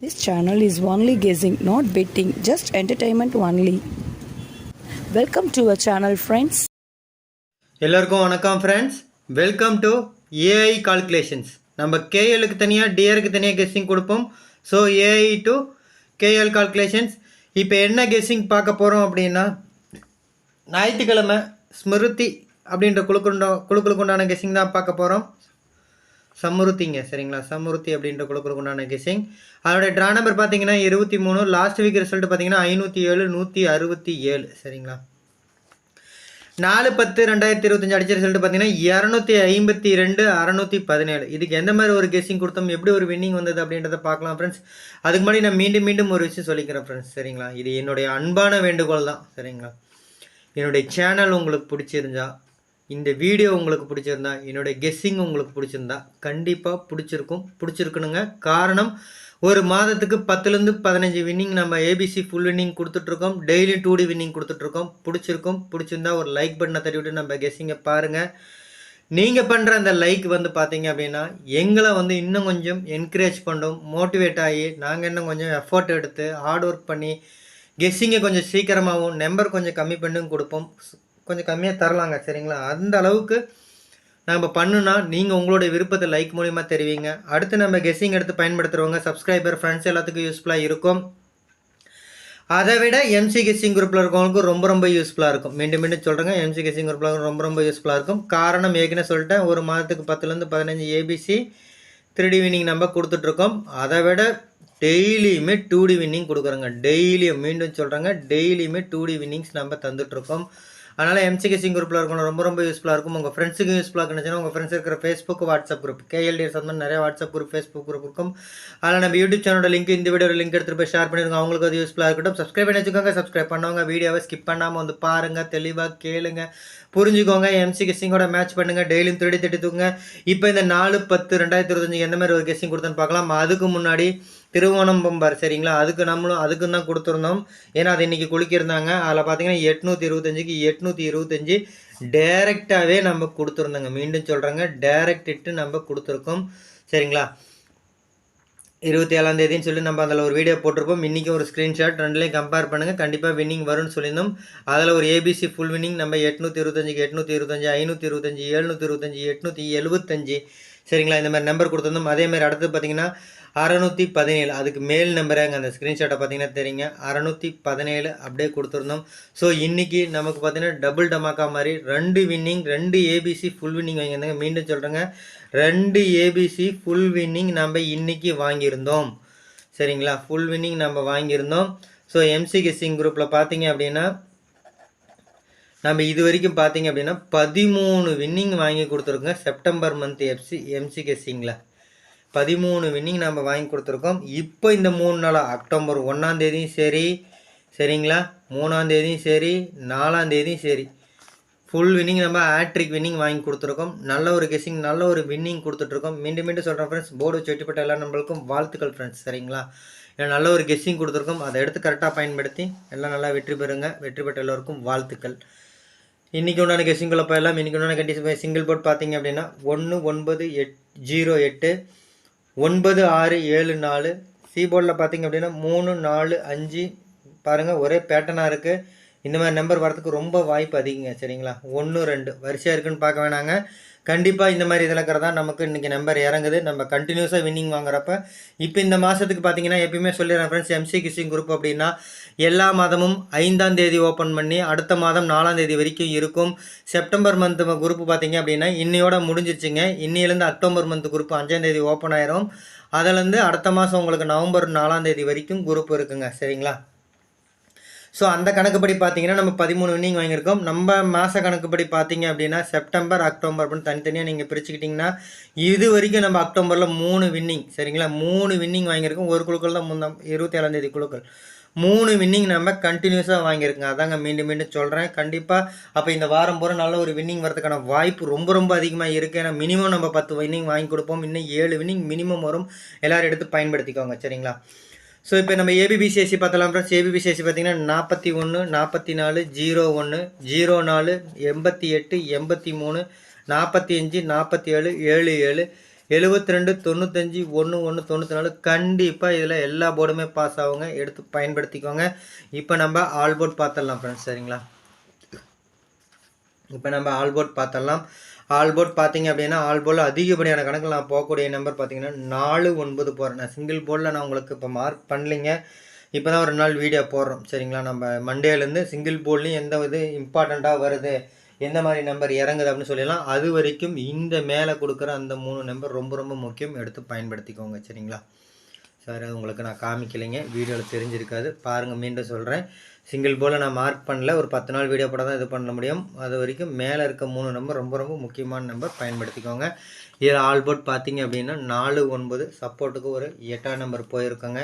This channel is only guessing, not betting, just entertainment only. Welcome to our channel friends. எல்லோருக்கும் வணக்கம் friends welcome to AI calculations நம்ம கேஎலுக்கு தனியாக டிஆருக்கு தனியாக கெஸ்ஸிங் கொடுப்போம். So AI to KL calculations இப்போ என்ன கெஸ்ஸிங் பார்க்க போகிறோம் அப்படின்னா ஞாயிற்றுக்கிழமை ஸ்மிருதி அப்படின்ற குழுக்குண்ட குழுக்களுக்கு உண்டான கெஸ்ஸிங் தான் பார்க்க போகிறோம் சம்ருத்திங்க சரிங்களா? சம்ருத்தி அப்படின்ற குழுக்களுக்கு உண்டான கெஸ்ஸிங் அதோடைய ட்ரா நம்பர் பார்த்தீங்கன்னா இருபத்தி மூணு. லாஸ்ட் வீக் ரிசல்ட் பார்த்தீங்கன்னா ஐநூற்றி ஏழு நூற்றி அறுபத்தி ஏழு சரிங்களா? நாலு பத்து ரெண்டாயிரத்தி இருபத்தஞ்சு அடிச்ச ரிசல்ட் பார்த்தீங்கன்னா இரநூத்தி ஐம்பத்தி ரெண்டு அறநூற்றி பதினேழு. இதுக்கு எந்த மாதிரி ஒரு கெஸ்ஸிங் கொடுத்தோம் எப்படி ஒரு வின்னிங் வந்தது அப்படின்றத பார்க்கலாம் ஃப்ரெண்ட்ஸ் அதுக்கு முன்னாடி நான் மீண்டும் மீண்டும் ஒரு விஷயம் சொல்லிக்கிறேன் ஃப்ரெண்ட்ஸ் சரிங்களா? இது என்னுடைய அன்பான வேண்டுகோள் தான் சரிங்களா? என்னுடைய சேனல் உங்களுக்கு பிடிச்சிருந்தா இந்த வீடியோ உங்களுக்கு பிடிச்சிருந்தா என்னுடைய கெஸ்ஸிங் உங்களுக்கு பிடிச்சிருந்தா கண்டிப்பாக பிடிச்சிருக்கும். பிடிச்சிருக்கணுங்க. காரணம் ஒரு மாதத்துக்கு பத்துலேருந்து பதினஞ்சு வின்னிங் நம்ம ஏபிசி ஃபுல் வின்னிங் கொடுத்துட்ருக்கோம். டெய்லி டூ டி வின்னிங் கொடுத்துட்ருக்கோம். பிடிச்சிருக்கும். பிடிச்சிருந்தா ஒரு லைக் பட்டனை தட்டிவிட்டு நம்ம கெஸ்ஸிங்கை பாருங்கள் நீங்கள் பண்ணுற அந்த லைக் வந்து பார்த்தீங்க அப்படின்னா எங்களை வந்து இன்னும் கொஞ்சம் என்கரேஜ் பண்ணும் மோட்டிவேட் ஆகி நாங்கள் இன்னும் கொஞ்சம் எஃபோர்ட் எடுத்து ஹார்ட் ஒர்க் பண்ணி கெஸ்ஸிங்கை கொஞ்சம் சீக்கிரமாகவும் நம்பர் கொஞ்சம் கம்மி பண்ணும் கொடுப்போம். கொஞ்சம் கம்மியாக தரலாங்க சரிங்களா? அந்த அளவுக்கு நம்ம பண்ணுனா நீங்கள் உங்களுடைய விருப்பத்தை லைக் மூலிமா தெரிவிங்க. அடுத்து நம்ம கெஸ்ஸிங் எடுத்து பயன்படுத்துகிறவங்க சப்ஸ்கிரைபர் ஃப்ரெண்ட்ஸ் எல்லாத்துக்கும் யூஸ்ஃபுல்லாக இருக்கும். அதை விட எம்சி கெஸ்ஸிங் குரூப்பில் இருக்கவங்களுக்கு ரொம்ப ரொம்ப யூஸ்ஃபுல்லாக இருக்கும். மீண்டும் மீண்டும் சொல்கிறேங்க எம்சி கெஸ்ஸிங் குரூப்பில் ரொம்ப ரொம்ப யூஸ்ஃபுல்லாக இருக்கும். காரணம் ஏற்கனவே சொல்லிட்டேன் ஒரு மாதத்துக்கு பத்துலேருந்து பதினஞ்சு ஏபிசி த்ரீ வின்னிங் நம்ம கொடுத்துட்ருக்கோம். அதை விட டெய்லியுமே டூ டி வின்னிங் கொடுக்குறோங்க. டெய்லியும் மீண்டும் சொல்கிறேங்க டெய்லியுமே டூ டி வின்னிங்ஸ் நம்ம தந்துட்டுருக்கோம் அதனால் எம்சிகேசிங் குரூப்பில் இருக்கணும் ரொம்ப ரொம்ப யூஸ்ஃபுல்லாக இருக்கும். உங்கள் ஃப்ரெண்ட்ஸுக்கு யூஸ்ஃபுல்லாக இருந்துச்சுன்னா உங்கள் ஃப்ரெண்ட்ஸ் இருக்கிற ஃபேஸ்புக் வாட்ஸ்அப் குரூப் கேஎல்டிஎஸ் அந்த மாதிரி நிறைய வாட்ஸ்அப் குரூப் ஃபேஸ்புக் குரூப் இருக்கும். அதில் நம்ம யூடியூப் சேனலோட லிங்க் இந்த வீடியோ லிங்க் எடுத்துகிட்டு போய் ஷேர் பண்ணிருங்க அவங்களுக்கு அது யூஸ்ஃபுல்லாக இருக்கட்டும். சப்ஸ்கிரைப் பண்ணி வச்சுக்கோங்க. சப்ஸ்கிரைப் பண்ணவங்க வீடியோவை ஸ்கிப் பண்ணாமல் வந்து பாருங்கள் தெளிவாக கேளுங்க. புரிஞ்சுக்கோங்க. எம்சி கெஸ்ஸிங்கோட மேட்ச் பண்ணுங்கள் டெய்லியும் திருடி திட்டி தூங்க இப்போ இந்த நாலு பத்து ரெண்டாயிரத்தி இருபத்தஞ்சு எந்த மாதிரி ஒரு கெஸ்ஸிங் கொடுத்தோன்னு பார்க்கலாம். அதுக்கு முன்னாடி திருவோணம் பார் சரிங்களா? அதுக்கு நம்மளும் அதுக்கு தான் கொடுத்துருந்தோம். ஏன்னா அது இன்றைக்கி குளிக்கிருந்தாங்க. அதில் பார்த்தீங்கன்னா எட்நூற்றி இருபத்தஞ்சுக்கு எட்நூற்றி இருபத்தஞ்சி டேரெக்டாகவே நம்ம கொடுத்துருந்தோங்க. மீண்டும் சொல்கிறேங்க டேரெக்ட் இட்டு நம்ம கொடுத்துருக்கோம். சரிங்களா? இருபத்தி ஏழாம் தேதின்னு சொல்லி நம்ம அதில் ஒரு வீடியோ போட்டிருப்போம். இன்றைக்கி ஒரு ஸ்க்ரீன்ஷாட் ரெண்டுலேயும் கம்பேர் பண்ணுங்கள் கண்டிப்பாக வின்னிங் வரும்னு சொல்லியிருந்தோம். அதில் ஒரு ஏபிசி ஃபுல் வின்னிங் நம்ம எட்நூற்றி இருபத்தஞ்சுக்கு எட்நூற்றி இருபத்தஞ்சி ஐநூற்றி இருபத்தஞ்சி எழுநூற்றி இருபத்தஞ்சி எட்நூற்றி எழுபத்தஞ்சி. சரிங்களா? இந்த மாதிரி நம்பர் கொடுத்துருந்தோம். அதேமாதிரி அடுத்து பார்த்தீங்கன்னா அறநூற்றி பதினேழு. அதுக்கு மேல் நம்பரே அங்கே அந்த ஸ்க்ரீன்ஷாட்டை பார்த்தீங்கன்னா தெரியுங்க. அறநூற்றி பதினேழு அப்படியே கொடுத்துருந்தோம். ஸோ இன்றைக்கி நமக்கு பார்த்தீங்கன்னா டபுள் டமாக்கா மாதிரி ரெண்டு வின்னிங் ரெண்டு ஏபிசி ஃபுல் வின்னிங் வாங்கியிருந்தாங்க. மீண்டும் சொல்கிறேங்க ரெண்டு ஏபிசி ஃபுல் வின்னிங் நம்ம இன்றைக்கி வாங்கியிருந்தோம். சரிங்களா? ஃபுல் வின்னிங் நம்ம வாங்கியிருந்தோம். ஸோ எம்சி கெஸ்ஸிங் குரூப்பில் பார்த்தீங்க அப்படின்னா நம்ம இது வரைக்கும் பார்த்தீங்க அப்படின்னா பதிமூணு வின்னிங் வாங்கி கொடுத்துருக்கோங்க. செப்டம்பர் மந்த் எஃப்சி எம்சி கெஸ்ஸிங்கில் பதிமூணு வின்னிங் நம்ம வாங்கி கொடுத்துருக்கோம். இப்போ இந்த மூணு நாளாக அக்டோபர் ஒன்றாந்தேதியும் சரி சரிங்களா? மூணாந்தேதியும் சரி நாலாந்தேதியும் சரி. ஃபுல் வின்னிங் நம்ம ஆட்ரிக் வின்னிங் வாங்கி கொடுத்துருக்கோம். நல்ல ஒரு கெஸ்ஸிங் நல்ல ஒரு வின்னிங் கொடுத்துட்ருக்கோம். மீண்டும் மீண்டும் சொல்கிறேன் ஃப்ரெண்ட்ஸ் போர்டு வச்சு எல்லா நம்மளுக்கும் வாழ்த்துக்கள் ஃப்ரெண்ட்ஸ் சரிங்களா? ஏன்னா நல்ல ஒரு கெஸ்ஸிங் கொடுத்துருக்கோம். அதை எடுத்து கரெக்டாக பயன்படுத்தி எல்லாம் நல்லா வெற்றி பெறுங்க. வெற்றி பெற்ற எல்லோருக்கும் வாழ்த்துக்கள். இன்றைக்கி உண்டான கெஸ்ஸிங்குள்ள போயெல்லாம் இன்றைக்கி உண்டான கண்டிஷன் சிங்கிள் போர்ட் பார்த்தீங்க அப்படின்னா ஒன்று ஒன்பது எட் ஜீரோ எட்டு ஒன்பது ஆறு ஏழு நாலு. சி போர்டில் பார்த்தீங்க அப்படின்னா மூணு நாலு அஞ்சு. பாருங்கள் ஒரே பேட்டனாக இருக்குது இந்த மாதிரி நம்பர் வரதுக்கு ரொம்ப வாய்ப்பு அதிகங்க சரிங்களா? ஒன்று ரெண்டு. வரிசையாக இருக்குன்னு பார்க்க வேணாங்க. கண்டிப்பாக இந்த மாதிரி இதில் இருக்கிறதா நமக்கு இன்றைக்கி நம்பர் இறங்குது. நம்ம கண்டினியூஸாக வின்னிங் வாங்குறப்ப இப்போ இந்த மாதத்துக்கு பார்த்தீங்கன்னா எப்பயுமே சொல்லிடுறேன் ஃப்ரெண்ட்ஸ் எம்சி கிசிங் குரூப் அப்படின்னா எல்லா மாதமும் ஐந்தாம் தேதி ஓப்பன் பண்ணி அடுத்த மாதம் நாலாம் தேதி வரைக்கும் இருக்கும். செப்டம்பர் மந்த் குரூப் பார்த்தீங்க அப்படின்னா இன்னையோட முடிஞ்சிருச்சுங்க. இன்னிலேருந்து அக்டோபர் மந்த் குரூப் அஞ்சாம் தேதி ஓப்பன் ஆயிரும். அதுலேருந்து அடுத்த மாதம் உங்களுக்கு நவம்பர் நாலாம் தேதி வரைக்கும் குரூப் இருக்குங்க சரிங்களா? ஸோ அந்த கணக்குப்படி பார்த்தீங்கன்னா நம்ம பதிமூணு வின்னிங் வாங்கியிருக்கோம். நம்ம மாத கணக்குப்படி பார்த்தீங்க அப்படின்னா செப்டம்பர் அக்டோபர் அப்படின்னு தனித்தனியாக நீங்கள் பிரிச்சுக்கிட்டிங்கன்னா இது வரைக்கும் நம்ம அக்டோபரில் மூணு வின்னிங் சரிங்களா? மூணு வின்னிங் வாங்கியிருக்கோம். ஒரு குழுக்கள் தான் முந்தம் இருபத்தி ஏழாந்தேதி குழுக்கள். மூணு வின்னிங் நம்ம கண்டினியூஸாக வாங்கியிருக்கோங்க அதாங்க மீண்டும் மீண்டும் சொல்கிறேன் கண்டிப்பாக அப்போ இந்த வாரம் பூரா நல்ல ஒரு வின்னிங் வரதுக்கான வாய்ப்பு ரொம்ப ரொம்ப அதிகமாக இருக்குது ஏன்னா மினிமம் நம்ம பத்து வின்னிங் வாங்கி கொடுப்போம். இன்னும் ஏழு வின்னிங் மினிமம் வரும். எல்லோரும் எடுத்து பயன்படுத்திக்கோங்க சரிங்களா? ஸோ இப்போ நம்ம ஏபிபிசிஎஸ்சி பார்த்தலாம் ஃப்ரெண்ட்ஸ் ஏபிபிசிஎஸ்சி பார்த்தீங்கன்னா நாற்பத்தி ஒன்று நாற்பத்தி நாலு ஜீரோ ஒன்று ஜீரோ நாலு எண்பத்தி எட்டு எண்பத்தி மூணு நாற்பத்தி அஞ்சு நாற்பத்தி ஏழு ஏழு ஏழு எழுபத்தி ரெண்டு தொண்ணூத்தஞ்சு ஒன்று ஒன்று தொண்ணூற்றி நாலு. கண்டிப்பாக இதில் எல்லா போர்டுமே பாஸ் ஆகுங்க. எடுத்து பயன்படுத்திக்கோங்க. இப்போ நம்ம ஆல் போர்ட் பார்த்துடலாம் ஃப்ரெண்ட்ஸ் சரிங்களா? இப்போ நம்ம ஆல் போர்ட் பார்த்துடலாம். ஆல் போர்ட் பார்த்தீங்க அப்படின்னா ஆல் அதிகப்படியான கணக்கில் நான் போகக்கூடிய நம்பர் பார்த்தீங்கன்னா நாலு ஒன்பது போகிறேன் நான் சிங்கிள் போர்டில் நான் உங்களுக்கு இப்போ மார்க் பண்ணலைங்க. இப்போ தான் ஒரு நாள் வீடியோ போடுறோம். சரிங்களா? நம்ம மண்டேலேருந்து சிங்கிள் போர்ட்லேயும் எந்த இது இம்பார்ட்டண்ட்டாக வருது? எந்த மாதிரி நம்பர் இறங்குது அப்படின்னு சொல்லிடலாம். அது வரைக்கும் இந்த மேலே கொடுக்குற அந்த மூணு நம்பர் ரொம்ப ரொம்ப முக்கியம். எடுத்து பயன்படுத்திக்கோங்க. சரிங்களா? சார் அது உங்களுக்கு நான் காமிக்கலைங்க. வீடியோவில் தெரிஞ்சிருக்காது. பாருங்கள் மீண்டும் சொல்கிறேன் சிங்கிள் போல் நான் மார்க் பண்ணல. ஒரு பத்து நாள் வீடியோ போட தான் இது பண்ண முடியும். அது வரைக்கும் மேலே இருக்க மூணு நம்பர் ரொம்ப ரொம்ப முக்கியமான நம்பர் பயன்படுத்திக்கோங்க. இதில் ஆல் போர்ட் பார்த்தீங்க அப்படின்னா நாலு ஒன்பது சப்போர்ட்டுக்கு ஒரு எட்டாம் நம்பர் போயிருக்கோங்க.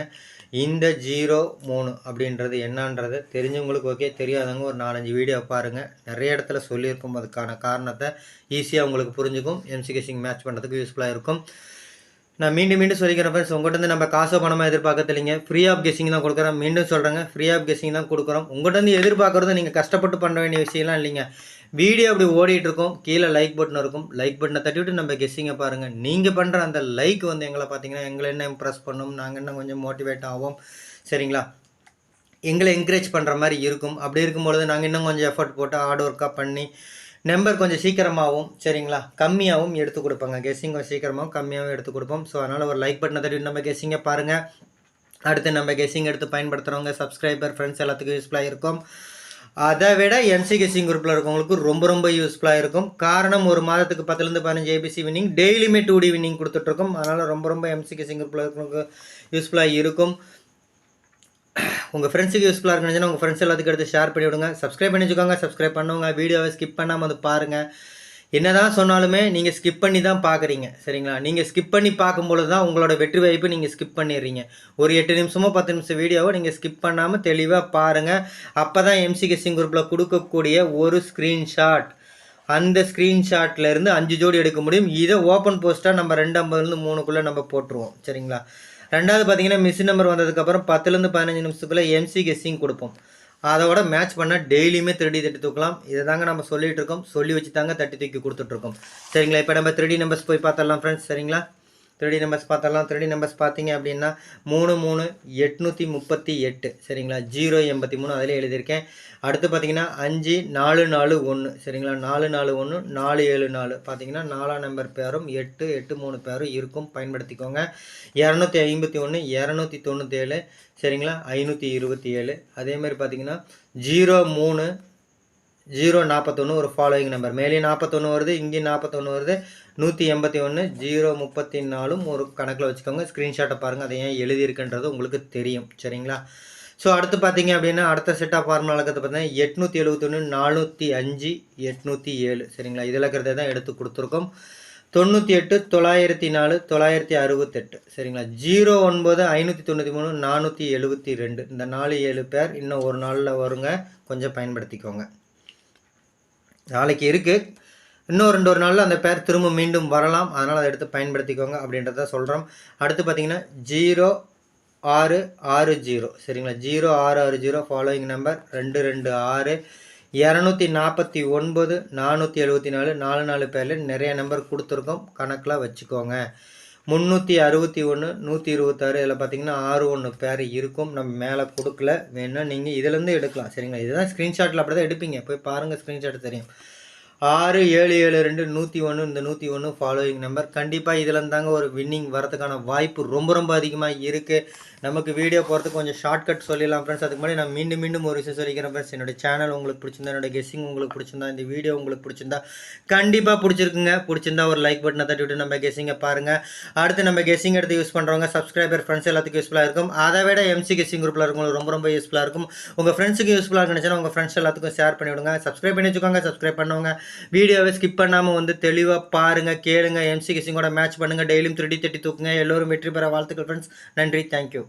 இந்த ஜீரோ மூணு அப்படின்றது என்னன்றது தெரிஞ்சவங்களுக்கு ஓகே தெரியாதவங்க ஒரு நாலஞ்சு வீடியோ பாருங்கள் நிறைய இடத்துல சொல்லியிருக்கும். அதுக்கான காரணத்தை ஈஸியாக உங்களுக்கு புரிஞ்சுக்கும். எம்சிகேசிங் மேட்ச் பண்ணுறதுக்கு யூஸ்ஃபுல்லாக இருக்கும். நான் மீண்டும் மீண்டும் சொல்லிக்கிறேன் ஃப்ரெண்ட்ஸ் உங்கள்கிட்ட வந்து நம்ம காசோ பணமாக எதிர்பார்க்கறதில்லைங்க. ஃப்ரீ ஆஃப் கெஸிங் தான் கொடுக்குறோம் மீண்டும் சொல்கிறேங்க ஃப்ரீ ஆஃப் கெஸிங் தான் கொடுக்குறோம். உங்கள்கிட்ட வந்து எதிர்பார்க்குறது நீங்கள் கஷ்டப்பட்டு பண்ண வேண்டிய விஷயம்லாம் இல்லைங்க. வீடியோ அப்படி ஓடிட்டு இருக்கும். கீழே லைக் பட்டன் இருக்கும். லைக் பட்டனை தட்டிவிட்டு நம்ம கெஸ்ஸிங்கை பாருங்கள் நீங்கள் பண்ணுற அந்த லைக் வந்து எங்களை பார்த்தீங்கன்னா எங்களை என்ன இம்ப்ரெஸ் பண்ணும்? நாங்கள் இன்னும் கொஞ்சம் மோட்டிவேட் ஆகும் சரிங்களா? எங்களை என்கரேஜ் பண்ணுற மாதிரி இருக்கும். அப்படி இருக்கும்பொழுது நாங்கள் இன்னும் கொஞ்சம் எஃபர்ட் போட்டு ஹார்ட் ஒர்க்காக பண்ணி நம்பர் கொஞ்சம் சீக்கிரமாகவும் சரிங்களா? கம்மியாகவும் எடுத்து கொடுப்பாங்க. கெஸ்ஸிங் கொஞ்சம் சீக்கிரமாகவும் கம்மியாகவும் எடுத்து கொடுப்போம். ஸோ அதனால் ஒரு லைக் பட்டனை தட்டி நம்ம கெஸ்ஸிங்கை பாருங்கள் அடுத்து நம்ம கெஸ்ஸிங் எடுத்து பயன்படுத்துகிறவங்க சப்ஸ்கிரைபர் ஃப்ரெண்ட்ஸ் எல்லாத்துக்கும் யூஸ்ஃபுல்லாக இருக்கும். அதை விட எம்சி கெஸ்ஸிங் குரூப்பில் இருக்கவங்களுக்கு ரொம்ப ரொம்ப யூஸ்ஃபுல்லாக இருக்கும். காரணம் ஒரு மாதத்துக்கு பத்துலேருந்து பதினஞ்சு ஏபிசி வின்னிங் டெய்லியுமே டூ டி வின்னிங் கொடுத்துட்ருக்கோம் அதனால் ரொம்ப ரொம்ப எம்சி கெஸ்ஸிங் குரூப்பில் இருக்கவங்களுக்கு யூஸ்ஃபுல்லாக இருக்கும். உங்கள் ஃப்ரெண்ட்ஸுக்கு யூஸ்ஃபுல்லாக இருக்குன்னு உங்கள் ஃப்ரெண்ட்ஸ் எல்லாத்துக்கும் எடுத்து ஷேர் பண்ணி விடுங்க. சப்ஸ்கிரைப் பண்ணி வச்சுக்கோங்க சப்ஸ்கிரைப் பண்ணுவாங்க வீடியோவை ஸ்கிப் பண்ணாமல் வந்து பாருங்கள் என்னதான் சொன்னாலுமே நீங்கள் ஸ்கிப் பண்ணி தான் பார்க்குறீங்க சரிங்களா? நீங்கள் ஸ்கிப் பண்ணி பார்க்கும்பொழுது தான் உங்களோட வெற்றி வாய்ப்பு நீங்கள் ஸ்கிப் பண்ணிடுறீங்க. ஒரு எட்டு நிமிஷமோ பத்து நிமிஷம் வீடியோவை நீங்கள் ஸ்கிப் பண்ணாமல் தெளிவாக பாருங்கள் அப்போ தான் எம்சி குரூப்பில் கொடுக்கக்கூடிய ஒரு ஸ்க்ரீன்ஷாட் அந்த ஸ்க்ரீன்ஷாட்லேருந்து அஞ்சு ஜோடி எடுக்க முடியும். இதை ஓப்பன் போஸ்ட்டாக நம்ம ரெண்டு ஐம்பதுலேருந்து மூணுக்குள்ளே நம்ம போட்டுருவோம். சரிங்களா? ரெண்டாவது பார்த்தீங்கன்னா மிஷின் நம்பர் வந்ததுக்கப்புறம் பத்துலேருந்து பதினஞ்சு நிமிஷத்துக்குள்ளே எம்சி கெஸ்ஸிங் கொடுப்போம். அதோட மேட்ச் பண்ணால் டெய்லியுமே த்ரீ தட்டி தூக்கலாம். இதை தாங்க நம்ம சொல்லிட்டு இருக்கோம். சொல்லி வச்சு தாங்க தட்டி தூக்கி கொடுத்துட்ருக்கோம் சரிங்களா? இப்போ நம்ம த்ரீ நம்பர்ஸ் போய் பார்த்தரலாம் ஃப்ரெண்ட்ஸ் சரிங்களா? த்ரீ நம்பர்ஸ் பார்த்தலாம் த்ரீ நம்பர்ஸ் பார்த்தீங்க அப்படின்னா மூணு மூணு எட்நூற்றி முப்பத்தி எட்டு. சரிங்களா? ஜீரோ எண்பத்தி மூணு அதில் எழுதியிருக்கேன். அடுத்து பார்த்தீங்கன்னா அஞ்சு நாலு நாலு ஒன்று சரிங்களா? நாலு நாலு ஒன்று நாலு ஏழு நாலு. பார்த்தீங்கன்னா நாலாம் நம்பர் பேரும் எட்டு எட்டு மூணு பேரும் இருக்கும். பயன்படுத்திக்கோங்க. இரநூத்தி ஐம்பத்தி ஒன்று இரநூத்தி தொண்ணூற்றேழு சரிங்களா? ஐநூற்றி இருபத்தி ஏழு அதேமாதிரி பார்த்தீங்கன்னா ஜீரோ மூணு ஜீரோ நாற்பத்தொன்று ஒரு ஃபாலோயிங் நம்பர் மேலேயும் நாற்பத்தொன்று வருது இங்கேயும் நாற்பத்தொன்று வருது. நூற்றி எண்பத்தி ஒன்று ஜீரோ முப்பத்தி நாலும் ஒரு கணக்கில் வச்சுக்கோங்க. ஸ்க்ரீன்ஷாட்டை பாருங்கள் அதை ஏன் எழுதியிருக்குன்றது உங்களுக்கு தெரியும். சரிங்களா? ஸோ அடுத்து பார்த்தீங்க அப்படின்னா அடுத்த செட் ஆஃப் ஃபார்முலா இலக்கத்தை பார்த்தீங்கன்னா எட்நூற்றி எழுபத்தொன்று நானூற்றி அஞ்சு எட்நூற்றி ஏழு. சரிங்களா? இதில் இருக்கிறத தான் எடுத்து கொடுத்துருக்கோம். தொண்ணூற்றி எட்டு தொள்ளாயிரத்தி நாலு தொள்ளாயிரத்தி அறுபத்தெட்டு. சரிங்களா? ஜீரோ ஒன்பது ஐநூற்றி தொண்ணூற்றி மூணு நானூற்றி எழுபத்தி ரெண்டு. இந்த நாலு ஏழு பேர் இன்னும் ஒரு நாளில் வருங்க. கொஞ்சம் பயன்படுத்திக்கோங்க. நாளைக்கு இருக்குது இன்னும் ரெண்டு ஒரு நாளில் அந்த பேர் திரும்ப மீண்டும் வரலாம். அதனால் அதை எடுத்து பயன்படுத்திக்கோங்க அப்படின்றத சொல்கிறோம் அடுத்து பார்த்தீங்கன்னா ஜீரோ ஆறு ஆறு ஜீரோ. சரிங்களா? ஜீரோ ஆறு ஆறு ஜீரோ ஃபாலோயிங் நம்பர் ரெண்டு ரெண்டு ஆறு. இரநூத்தி நாற்பத்தி ஒன்பது நானூற்றி எழுபத்தி நாலு நாலு நாலு பேரில் நிறைய நம்பர் கொடுத்துருக்கோம். கணக்கில் வச்சுக்கோங்க. முந்நூற்றி அறுபத்தி ஒன்று நூற்றி இருபத்தாறு இதில் பார்த்தீங்கன்னா ஆறு ஒன்று பேர் இருக்கும். நம்ம மேலே கொடுக்கல. வேணால் நீங்கள் இதுலேருந்து எடுக்கலாம். சரிங்களா? இதுதான் ஸ்க்ரீன்ஷாட்டில் அப்படி தான் எடுப்பீங்க. போய் பாருங்கள் ஸ்க்ரீன்ஷாட் தெரியும். ஆறு ஏழு ஏழு ரெண்டு நூற்றி ஒன்று இந்த நூற்றி ஒன்று ஃபாலோயிங் நம்பர் கண்டிப்பாக இதில் இருந்தாங்க ஒரு வின்னிங் வரதுக்கான வாய்ப்பு ரொம்ப ரொம்ப அதிகமாக இருக்குது நமக்கு வீடியோ போகிறதுக்கு கொஞ்சம் ஷார்ட்கட் சொல்லிடலாம் ஃப்ரெண்ட்ஸ் அதுக்கு முன்னாடி நான் மீண்டும் மீண்டும் ஒரு விஷயம் சொல்லிக்கிறேன் ஃப்ரெண்ட்ஸ் என்னோட சேனல் உங்களுக்கு பிடிச்சிருந்தா என்னோட கெஸ்ஸிங் உங்களுக்கு பிடிச்சிருந்தா இந்த வீடியோ உங்களுக்கு பிடிச்சிருந்தா கண்டிப்பாக பிடிச்சிருக்குங்க. பிடிச்சிருந்தா ஒரு லைக் பட்டனை தட்டி விட்டு நம்ம கெஸ்ஸிங்கை பாருங்கள் அடுத்து நம்ம கெஸ்ஸிங் எடுத்து யூஸ் பண்ணுறவங்க சப்ஸ்கிரைபர் ஃப்ரெண்ட்ஸ் எல்லாத்துக்கும் யூஸ்ஃபுல்லாக இருக்கும். அதை விட எம்சி கெஸ்ஸிங் குரூப்பில் இருக்கவங்களுக்கு ரொம்ப ரொம்ப யூஸ்ஃபுல்லாக இருக்கும். உங்கள் ஃப்ரெண்ட்ஸுக்கு யூஸ்ஃபுல்லாக இருந்துச்சுன்னா உங்கள் ஃப்ரெண்ட்ஸ் எல்லாத்துக்கும் ஷேர் பண்ணிவிடுங்க சப்ஸ்கிரைப் பண்ணி வச்சுக்கோங்க சப்ஸ்கிரைப் பண்ணவங்க வீடியோவை ஸ்கிப் பண்ணாமல் வந்து தெளிவாக பாருங்கள் கேளுங்க. எம்சி கெஸ்ஸிங்கோட மேட்ச் பண்ணுங்கள் டெய்லியும் திருடி தட்டி தூக்குங்க. எல்லோரும் வெற்றி பெற வாழ்த்துக்கள் ஃப்ரெண்ட்ஸ் நன்றி. தேங்க்யூ